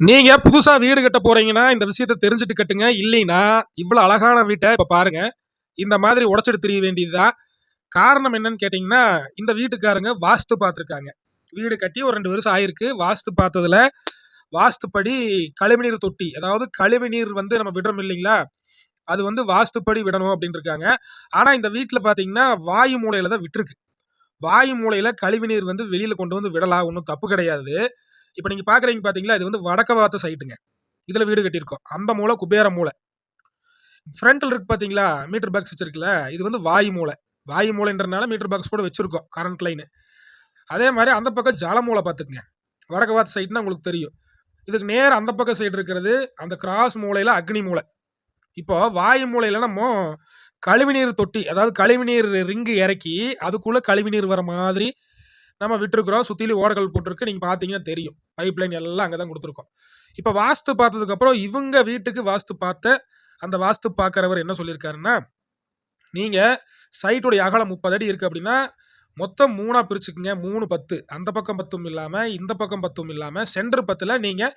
நீங்க புதுசா வீடு கட்ட போறீங்கன்னா இந்த விஷயத்த தெரிஞ்சுட்டு கட்டுங்க. இல்லைன்னா இவ்வளவு அழகான வீட்டை இப்ப பாருங்க. இந்த மாதிரி உடைச்சிட்டு தெரிய வேண்டியதுதான். காரணம் என்னன்னு கேட்டீங்கன்னா இந்த வீட்டுக்காரங்க வாஸ்து பார்த்துருக்காங்க. வீடு கட்டி ஒரு ரெண்டு வருஷம் ஆயிருக்கு. வாஸ்து பார்த்ததுல வாஸ்துப்படி கழிவுநீர் தொட்டி அதாவது கழிவுநீர் வந்து நம்ம விடுறோம் இல்லைங்களா? அது வந்து வாஸ்துப்படி விடணும் அப்படின்னு இருக்காங்க ஆனா இந்த வீட்டில் பார்த்தீங்கன்னா வாயு மூலையில தான் விட்டுருக்கு. வாயு மூலையில கழிவுநீர் வந்து வெளியில கொண்டு வந்து விடலாம். ஒன்றும் தப்பு கிடையாது. இப்போ நீங்கள் பார்க்குறீங்க பார்த்தீங்களா இது வந்து வடக்க பார்த்த சைட்டுங்க இதில் வீடு கட்டியிருக்கோம். அந்த மூலை குபேர மூலை ஃப்ரண்ட்ல இருக்கு பார்த்தீங்களா மீட்டர் பாக்ஸ் வச்சுருக்குல்ல இது வந்து வாயு மூலை வாயு மூலைன்றனால மீட்டர் பாக்ஸ் கூட வச்சுருக்கோம் கரண்ட் லைனு அதே மாதிரி அந்த பக்கம் ஜல மூலை பார்த்துக்குங்க வடக்க பார்த்த சைட்னா உங்களுக்கு தெரியும். இதுக்கு நேர் அந்த பக்கம் சைடு இருக்கிறது அந்த கிராஸ் மூளையில் அக்னி மூலை இப்போ வாயு மூளையில் நம்ம கழிவுநீர் தொட்டி அதாவது கழிவுநீர் ரிங்கு இறக்கி அதுக்குள்ளே கழிவுநீர் வர மாதிரி நம்ம விட்டுருக்குறோம். சுற்றிலும் ஓடகள் போட்டிருக்கு. நீங்கள் பார்த்தீங்கன்னா தெரியும். பைப் லைன் எல்லாம் அங்கே தான் கொடுத்துருக்கோம். இப்போ வாஸ்து பார்த்ததுக்கப்புறம் இவங்க வீட்டுக்கு வாஸ்து பார்த்த அந்த வாஸ்து பார்க்குறவர் என்ன சொல்லியிருக்காருன்னா நீங்கள் சைட்டுடைய அகலம் முப்பது அடி இருக்குது அப்படின்னா மொத்தம் மூணாக பிரிச்சுக்குங்க. மூணு பத்து. அந்த பக்கம் பத்தும் இல்லாமல் இந்த பக்கம் பத்தும் இல்லாமல் சென்டர் பத்தில் நீங்கள்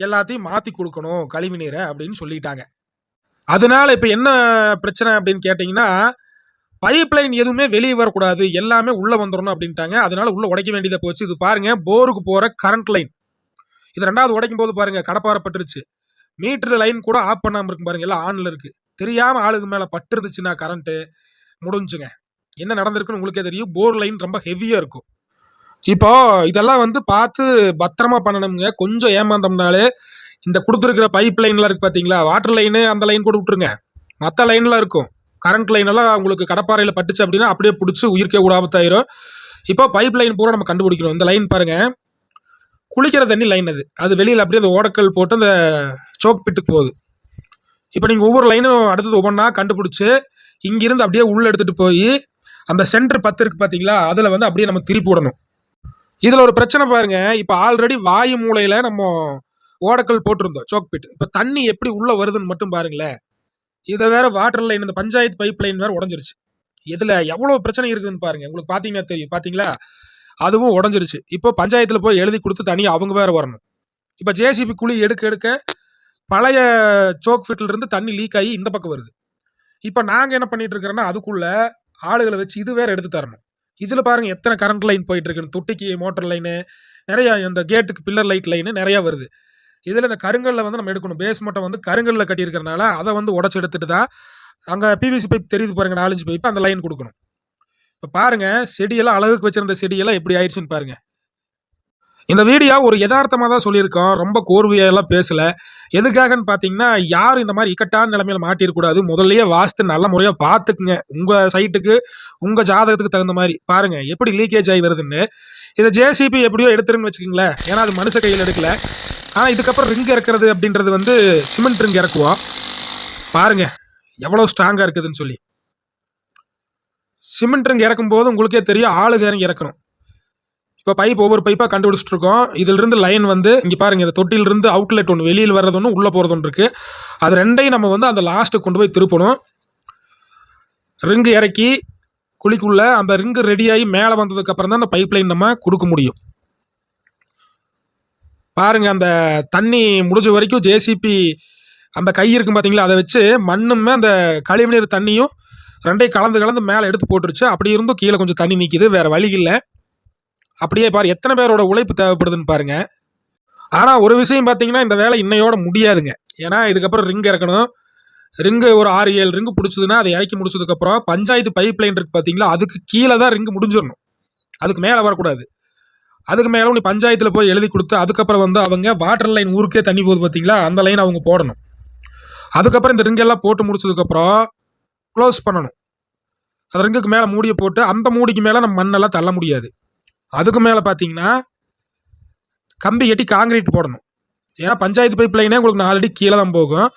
எல்லாத்தையும் மாற்றி கொடுக்கணும். கழிவு நீரை அப்படின்னு சொல்லிட்டாங்க. அதனால இப்போ என்ன பிரச்சனை அப்படின்னு கேட்டிங்கன்னா பைப் லைன் எதுவுமே வெளியே வரக்கூடாது. எல்லாமே உள்ளே வந்துடணும் அப்படின்ட்டாங்க. அதனால உள்ளே உடைக்க வேண்டியதாக போச்சு. இது பாருங்க போருக்கு போகிற கரண்ட் லைன் இது ரெண்டாவது உடைக்கும் போது பாருங்க கடப்பாரப்பட்டுருச்சு மீட்டர் லைன் கூட ஆஃப் பண்ணாமல் இருக்கும் பாருங்க எல்லாம் ஆனில் இருக்கு. தெரியாம ஆளுக்கு மேலே பட்டுருந்துச்சுன்னா கரண்ட்டு முடிஞ்சுங்க. என்ன நடந்திருக்குன்னு உங்களுக்கே தெரியும். போர் லைன் ரொம்ப ஹெவியாக இருக்கும். இப்போ இதெல்லாம் வந்து பார்த்து பத்திரமா பண்ணணுங்க. கொஞ்சம் ஏமாந்தோம்னாலே இந்த கொடுத்துருக்கிற பைப் லைன்லாம் இருக்கு பார்த்தீங்களா வாட்டர் லைனு அந்த லைன் கூட விட்டுருங்க. மற்ற லைன்லாம் இருக்கும். கரண்ட் லைன் எல்லாம் உங்களுக்கு கடப்பாறையில் பட்டுச்சு அப்படின்னா அப்படியே பிடிச்சி உயிர்க்கே கூட இப்போ பைப் லைன் பூரா நம்ம கண்டுபிடிக்கணும். இந்த லைன் பாருங்கள் குளிக்கிற தண்ணி லைன் அது. அது வெளியில் அப்படியே அந்த ஓடக்கல் போட்டு அந்த சோக் பிட்டுக்கு போகுது. இப்போ நீங்கள் ஒவ்வொரு லைனும் அடுத்தது ஒவ்வொன்றா கண்டுபிடிச்சி இங்கிருந்து அப்படியே உள்ளே எடுத்துகிட்டு போய் அந்த சென்டர் பத்து இருக்குது பார்த்தீங்களா அதில் வந்து அப்படியே நம்ம திருப்பி விடணும். இதில் ஒரு பிரச்சனை பாருங்கள் இப்போ ஆல்ரெடி வாயு மூலையில் நம்ம ஓடக்கல் போட்டிருந்தோம் சோக் பிட் இப்போ தண்ணி எப்படி உள்ளே வருதுன்னு மட்டும் பாருங்களேன். இதை வேற வாட்டர் லைன் இந்த பஞ்சாயத்து பைப் லைன் வேற உடஞ்சிருச்சு. இதில் எவ்வளோ பிரச்சனை இருக்குதுன்னு பாருங்க. உங்களுக்கு பார்த்தீங்கன்னா தெரியும். பார்த்தீங்களா அதுவும் உடஞ்சிருச்சு. இப்போ பஞ்சாயத்தில் போய் எழுதி கொடுத்து தனியாக அவங்க வேற வரணும். இப்போ ஜேசிபி குழி எடுக்க எடுக்க பழைய சோக் ஃபிட்ல இருந்து தண்ணி லீக் ஆகி இந்த பக்கம் வருது. இப்போ நாங்கள் என்ன பண்ணிட்டு இருக்கிறோன்னா அதுக்குள்ளே ஆளுகளை வச்சு இது வேற எடுத்து தரணும். இதில் பாருங்கள் எத்தனை கரண்ட் லைன் போயிட்டு இருக்குன்னு. தொட்டிக்கு மோட்டர் லைனு நிறையா இந்த கேட்டுக்கு பில்லர் லைட் லைனு நிறையா வருது. இதில் இந்த கருங்கல்ல வந்து நம்ம எடுக்கணும். பேஸ் மட்டும் வந்து கருங்கல்ல கட்டியிருக்கிறனால அதை வந்து உடச்சி எடுத்துட்டு தான் அங்கே பிவிசி பைப் தெரியுது பாருங்க நாலஞ்சு பைப் அந்த லைன் கொடுக்கணும். இப்போ பாருங்க செடியெல்லாம் அழகுக்கு வச்சிருந்த செடியெல்லாம் எப்படி ஆயிடுச்சுன்னு பாருங்க. இந்த வீடியோ ஒரு யதார்த்தமாக தான் சொல்லியிருக்கோம். ரொம்ப கோர்வையெல்லாம் பேசல. எதுக்காகன்னு பார்த்தீங்கன்னா யாரும் இந்த மாதிரி இக்கட்டான நிலமையில மாட்டிருக்கூடாது முதல்லயே வாஸ்து நல்ல முறையாக பார்த்துக்குங்க. உங்கள் சைட்டுக்கு உங்கள் ஜாதகத்துக்கு தகுந்த மாதிரி. பாருங்கள் எப்படி லீக்கேஜ் ஆகி வருதுன்னு. இதை ஜேசிபி எப்படியோ எடுத்துருன்னு வச்சுக்கோங்களேன். ஏன்னா அது மனுஷ கையில் எடுக்கல. ஆனால் இதுக்கப்புறம் ரிங் இறக்குறது அப்படின்றது வந்து சிமெண்ட் ரிங் இறக்குவோம் பாருங்க எவ்வளோ ஸ்ட்ராங்காக இருக்குதுன்னு சொல்லி. சிமெண்ட் ரிங் இறக்கும் போது உங்களுக்கே தெரியும் ஆளுங்க இறங்கி இறக்கணும். இப்போ பைப் ஒவ்வொரு பைப்பாக கண்டுபிடிச்சிட்டு இருக்கோம். இதிலிருந்து லைன் வந்து இங்கே பாருங்க இந்த தொட்டிலிருந்து அவுட்லெட் ஒன்று வெளியில் வர்றது ஒன்று உள்ளே போகிறது ஒன்று இருக்குது அது ரெண்டையும் நம்ம வந்து அந்த லாஸ்ட்டு கொண்டு போய் திருப்பணும். ரிங்கு இறக்கி குழிக்குள்ளே அந்த ரிங்கு ரெடியாகி மேலே வந்ததுக்கப்புறம் தான் அந்த பைப் லைன் நம்ம கொடுக்க முடியும். பாருங்க அந்த தண்ணி முடிஞ்ச வரைக்கும் ஜேசிபி அந்த கை இருக்கும் பார்த்தீங்களா அதை வச்சு மண்ணுமே அந்த கழிவுநீர் தண்ணியும் ரெண்டையும் கலந்து கலந்து மேலே எடுத்து போட்டுருச்சு. அப்படி இருந்தும் கீழே கொஞ்சம் தண்ணி நிற்கிது வேறு வழி இல்லை. அப்படியே பாரு எத்தனை பேரோட உழைப்பு தேவைப்படுதுன்னு பாருங்க. ஆனால் ஒரு விஷயம் பார்த்தீங்கன்னா இந்த வேலை இன்னையோட முடியாதுங்க. ஏன்னா இதுக்கப்புறம் ரிங் இறக்கணும். ரிங்கு ஒரு ஆறு ஏழு ரிங்கு பிடிச்சதுன்னா அதை இறக்கி முடிச்சதுக்கப்புறம் பஞ்சாயத்து பைப் லைன் இருக்கு பார்த்தீங்களா அதுக்கு கீழே தான் ரிங்கு முடிஞ்சிடணும். அதுக்கு மேலே வரக்கூடாது. அதுக்கு மேலே நீ பஞ்சாயத்தில் போய் எழுதி கொடுத்து அதுக்கப்புறம் வந்து அவங்க வாட்டர் லைன் ஊருக்கே தண்ணி போகுது பார்த்தீங்களா அந்த லைன் அவங்க போடணும். அதுக்கப்புறம் இந்த ரிங்கெல்லாம் போட்டு முடிச்சதுக்கப்புறம் க்ளோஸ் பண்ணணும். அந்த ரிங்குக்கு மேலே மூடியை போட்டு அந்த மூடிக்கு மேலே நம்ம மண்ணெல்லாம் தள்ள முடியாது. அதுக்கு மேலே பார்த்தீங்கன்னா கம்பி கட்டி காங்கிரீட் போடணும். ஏன்னா பஞ்சாயத்து பைப் லைனே உங்களுக்கு நாலு அடி கீழே தான் போகும்.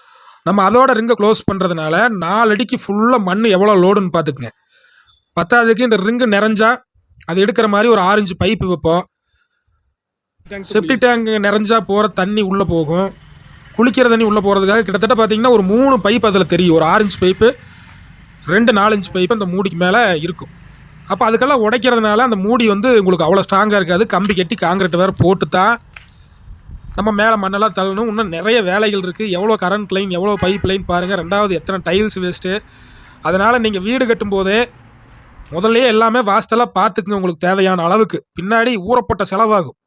நம்ம அதோட ரிங்கை க்ளோஸ் பண்ணுறதுனால நாலு அடிக்கு ஃபுல்லாக மண் எவ்வளோ லோடுன்னு பார்த்துக்குங்க பத்தாவதுக்கு இந்த ரிங்கு நிறைஞ்சா அது எடுக்கிற மாதிரி ஒரு ஆரஞ்சு பைப்பு வைப்போம். செப்டி டேங்க் நிறைஞ்சா போகிற தண்ணி உள்ளே போகும். குளிக்கிற தண்ணி உள்ளே போகிறதுக்காக கிட்டத்தட்ட பார்த்தீங்கன்னா ஒரு மூணு பைப் அதில் தெரியும். ஒரு ஆரஞ்சு பைப்பு ரெண்டு நாலஞ்சு பைப்பு அந்த மூடிக்கு மேலே இருக்கும். அப்போ அதுக்கெல்லாம் உடைக்கிறதுனால அந்த மூடி வந்து உங்களுக்கு அவ்வளோ ஸ்ட்ராங்காக இருக்காது. கம்பி கட்டி காங்கிரீட் வேறு போட்டு தான் நம்ம மேலே மண்ணெல்லாம் தள்ளணும். இன்னும் நிறைய வேலைகள் இருக்குது எவ்வளோ கரண்ட் லைன் எவ்வளோ பைப் லைன் பாருங்கள் ரெண்டாவது எத்தனை டைல்ஸ் வேஸ்ட்டு அதனால் நீங்கள் வீடு கட்டும்போதே முதல்லயே எல்லாமே வாஸ்தெல்லாம் பார்த்துக்குங்க. உங்களுக்கு தேவையான அளவுக்கு. பின்னாடி ஊறப்பட்ட செலவாகும்.